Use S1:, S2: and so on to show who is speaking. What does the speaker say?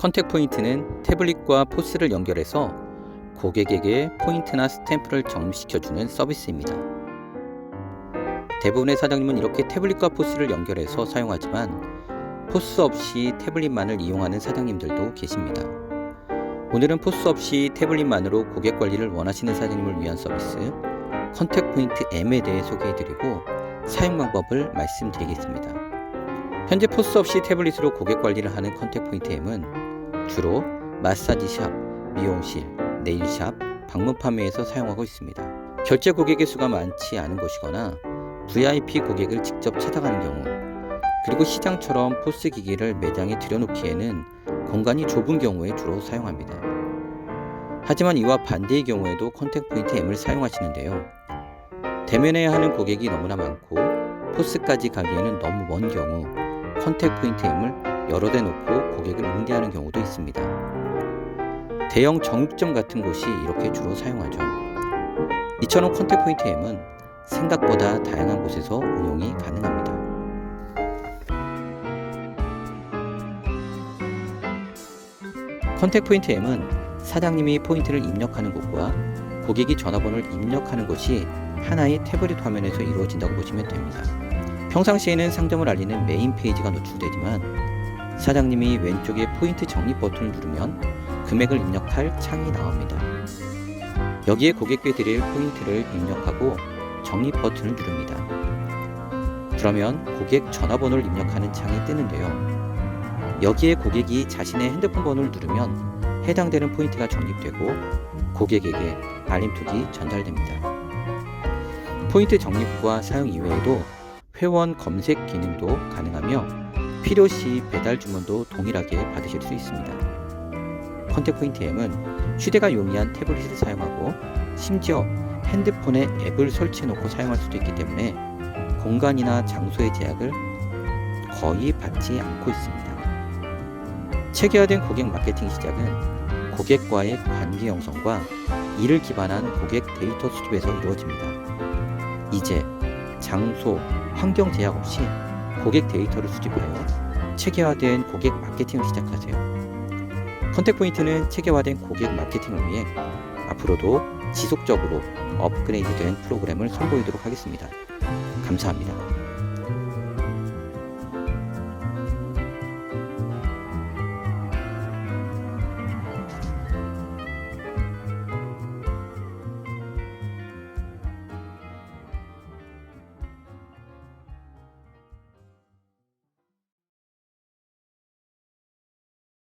S1: 컨택 포인트는 태블릿과 포스를 연결해서 고객에게 포인트나 스탬프를 적립시켜주는 서비스입니다. 대부분의 사장님은 이렇게 태블릿과 포스를 연결해서 사용하지만 포스 없이 태블릿만을 이용하는 사장님들도 계십니다. 오늘은 포스 없이 태블릿만으로 고객 관리를 원하시는 사장님을 위한 서비스 컨택 포인트 M에 대해 소개해드리고 사용 방법을 말씀드리겠습니다. 현재 포스 없이 태블릿으로 고객 관리를 하는 컨택 포인트 M은 주로 마사지 샵, 미용실, 네일샵, 방문 판매에서 사용하고 있습니다. 결제 고객의 수가 많지 않은 곳이거나 VIP 고객을 직접 찾아가는 경우 그리고 시장처럼 포스 기기를 매장에 들여놓기에는 공간이 좁은 경우에 주로 사용합니다. 하지만 이와 반대의 경우에도 컨택 포인트 M을 사용하시는데요. 대면해야 하는 고객이 너무나 많고 포스까지 가기에는 너무 먼 경우 컨택 포인트 M을 여러 대 놓고 고객을 응대하는 경우도 있습니다. 대형 정육점 같은 곳이 이렇게 주로 사용하죠. 이처럼 컨택 포인트 M은 생각보다 다양한 곳에서 운용이 가능합니다. 컨택 포인트 M은 사장님이 포인트를 입력하는 곳과 고객이 전화번호를 입력하는 곳이 하나의 태블릿 화면에서 이루어진다고 보시면 됩니다. 평상시에는 상점을 알리는 메인 페이지가 노출되지만 사장님이 왼쪽에 포인트 적립 버튼을 누르면 금액을 입력할 창이 나옵니다. 여기에 고객께 드릴 포인트를 입력하고 적립 버튼을 누릅니다. 그러면 고객 전화번호를 입력하는 창이 뜨는데요. 여기에 고객이 자신의 핸드폰 번호를 누르면 해당되는 포인트가 적립되고 고객에게 알림톡이 전달됩니다. 포인트 적립과 사용 이외에도 회원 검색 기능도 가능하며 필요시 배달 주문도 동일하게 받으실 수 있습니다. 컨택 포인트 M은 휴대가 용이한 태블릿을 사용하고 심지어 핸드폰에 앱을 설치해 놓고 사용할 수도 있기 때문에 공간이나 장소의 제약을 거의 받지 않고 있습니다. 체계화된 고객 마케팅 시작은 고객과의 관계 형성과 이를 기반한 고객 데이터 수집에서 이루어집니다. 이제 장소, 환경 제약 없이 고객 데이터를 수집하여 체계화된 고객 마케팅을 시작하세요. 컨택 포인트는 체계화된 고객 마케팅을 위해 앞으로도 지속적으로 업그레이드된 프로그램을 선보이도록 하겠습니다. 감사합니다.